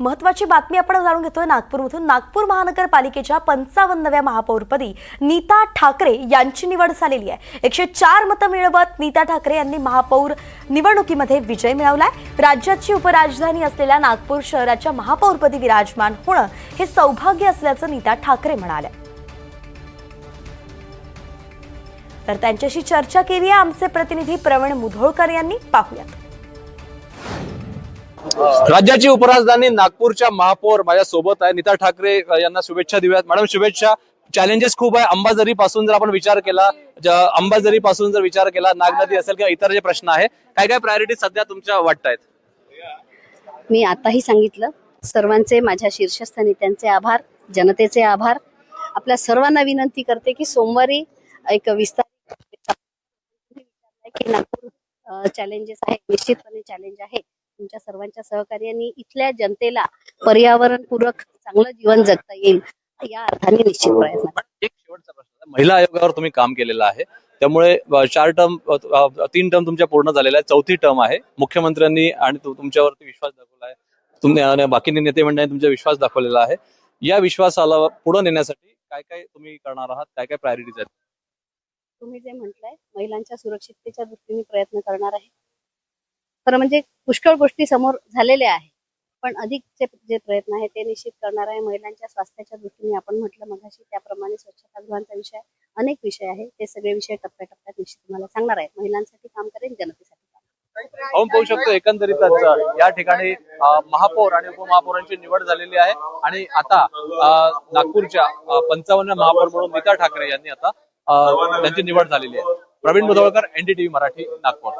महत्वाची बातमी आपण जाणून घेतोय नागपूरमधून. नागपूर महानगरपालिकेच्या पंचावन्नव्या महापौरपदी नीता ठाकरे यांची निवड झालेली आहे. एकशे चार मतं मिळवत नीता ठाकरे यांनी महापौर निवडणुकीमध्ये विजय मिळवलाय. राज्याची उपराजधानी असलेल्या नागपूर शहराच्या महापौरपदी विराजमान होणं हे सौभाग्य असल्याचं नीता ठाकरे म्हणाल्या. तर त्यांच्याशी चर्चा केली आहे आमचे प्रतिनिधी प्रवीण मुधोळकर यांनी. पाहूयात. राज्याची उपराजधानी नागपूरच्या महापौर माझ्या सोबत आहे. नीता ठाकरे यांना शुभेच्छा देऊयात. मॅडम शुभेच्छा. चॅलेंजेस खूप आहे. अंबाझरी पासून जर आपण विचार केला अंबाझरी पासून जर विचार केला नागनदी असेल किंवा इतर जे प्रश्न आहे काय काय प्रायोरिटी सध्या तुमच्या वाटत आहेत मी आताही सांगितलं. सर्वांचे माझ्या शीर्षस्थ नेत्यांचे आभार जनतेचे आभार. आपल्या सर्वांना विनंती करते की सोमवारी एक विस्तार की नागपूर चॅलेंजेस आहे. निश्चितपणे चॅलेंज आहे. तुमच्या सर्वांच्या सहकार्याने इथल्या जनतेला पर्यावरणपूरक चांगलं जीवन जगता येईल या अर्थाने निश्चित प्रयत्न. एक शेवटचा प्रश्न आहे. महिला आयोगावर तुम्ही काम केलेलं आहे. त्यामुळे चार टर्म तीन टर्म तुमच्या पूर्ण झालेल्या आहेत. चौथी टर्म आहे. मुख्यमंत्र्यांनी आणि तुमच्यावरती विश्वास दाखवला आहे. तुम्ही बाकी नेते मंडळांनी तुमचा विश्वास दाखवलेला आहे. या विश्वासाला पुढे नेण्यासाठी काय काय तुम्ही करणार आहात? काय काय प्रायोरिटीज आहेत? तुम्ही जे म्हटलंय महिलांच्या सुरक्षिततेच्या दृष्टीने प्रयत्न करणार आहे. खरं म्हणजे पुष्कळ गोष्टी समोर झालेल्या आहेत. पण अधिकचे जे प्रयत्न आहे ते निश्चित करणार आहे. महिलांच्या स्वास्थ्याच्या दृष्टीने आपण म्हटलं मगाशी त्याप्रमाणे स्वच्छतागृहांचा विषय अनेक विषय आहे ते सगळे विषय टप्प्याटप्प्यात निश्चित तुम्हाला सांगणार आहे महिलांसाठी काम करेन जनतेसाठी आपण पाहू शकतो एकंदरीतच या ठिकाणी महापौर आणि उपमहापौरांची निवड झालेली आहे. आणि आता नागपूरच्या पंचावन्न महापौर म्हणून नीता ठाकरे यांनी आता त्यांची निवड झालेली आहे. प्रवीण मुदवळकर एनडीटीव्ही मराठी नागपूर.